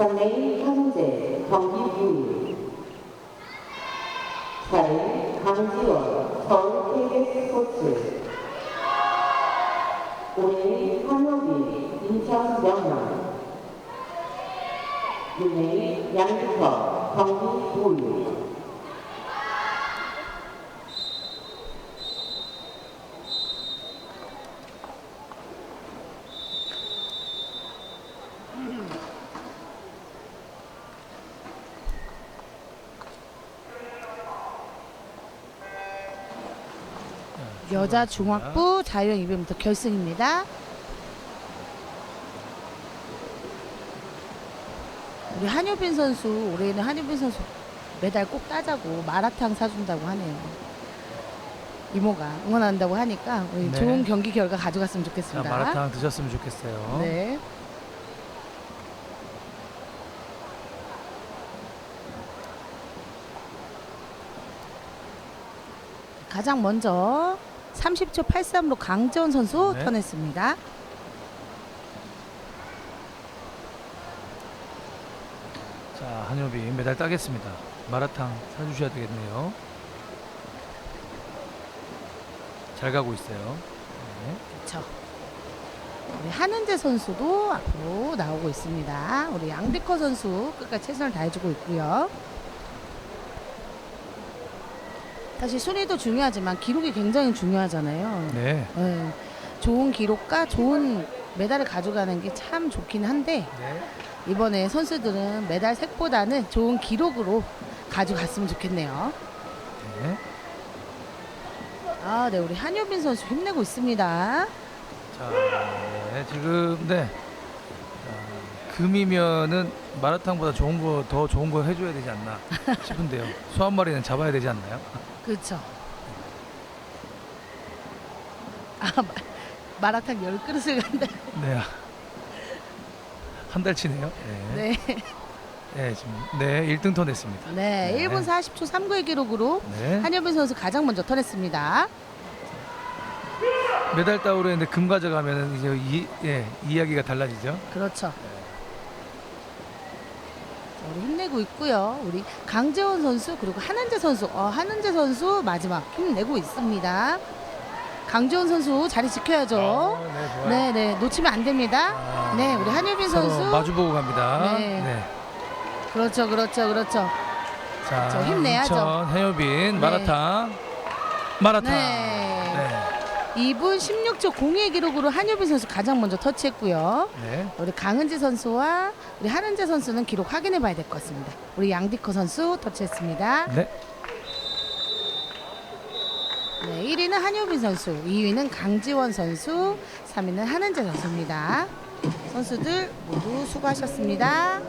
3레인 현재 경기. 부위 4레인 강지원 서울 KBS 스포츠. 5레인 한효비 인천 명랑 6레인 양주석 경기 부 여자 중학부 자유형 200m 결승입니다. 우리 한효빈 선수 올해는 한효빈 선수 메달 꼭 따자고 마라탕 사준다고 하네요. 이모가 응원한다고 하니까 우리 네. 좋은 경기 결과 가져갔으면 자, 좋겠습니다. 마라탕 드셨으면 좋겠어요. 네. 가장 먼저 30초 83로 강재원 선수 네. 턴했습니다. 자, 한효비 메달 따겠습니다. 마라탕 사주셔야 되겠네요. 잘 가고 있어요. 네. 그렇죠. 우리 한은재 선수도 앞으로 나오고 있습니다. 우리 양대커 선수 끝까지 최선을 다해주고 있고요. 사실 순위도 중요하지만 기록이 굉장히 중요하잖아요. 네. 네, 좋은 기록과 좋은 메달을 가져가는 게 참 좋긴 한데 네. 이번에 선수들은 메달 색보다는 좋은 기록으로 가져갔으면 좋겠네요. 네. 아, 네, 우리 한효빈 선수 힘내고 있습니다. 자, 네, 지금 네. 자, 금이면은 마라탕보다 좋은 거 더 좋은 거 해줘야 되지 않나 싶은데요. 소 한 마리는 잡아야 되지 않나요? 그렇죠. 아, 마- 마라탕 열 그릇을 간다. 네. 한 달치네요. 네. 네, 네, 지금 네, 1등 턴했습니다. 네, 네. 1분 40초 39의 기록으로 네. 한효빈 선수 가장 먼저 턴했습니다. 메달 따오려 했는데 금 가져가면은 이제 이, 예, 이야기가 달라지죠. 그렇죠. 자, 우리 힘내고 있고요. 우리 강재원 선수 그리고 한은재 선수, 어, 한은재 선수 마지막 힘내고 있습니다. 강재원 선수 자리 지켜야죠. 아, 네, 좋아요. 네, 네, 놓치면 안 됩니다. 아, 네, 우리 서로 선수. 마주보고 갑니다. 네. 네. 그렇죠, 그렇죠, 그렇죠. 자, 저 힘내야죠. 인천 해효빈 네. 마라탕. 마라탕. 네. 네. 2분 16초 02의 기록으로 한효빈 선수 가장 먼저 터치했고요. 네. 우리 강은지 선수와 우리 한은재 선수는 기록 확인해 봐야 될 것 같습니다. 우리 양디커 선수 터치했습니다. 네. 네, 1위는 한효빈 선수, 2위는 강지원 선수, 3위는 한은재 선수입니다. 선수들 모두 수고하셨습니다.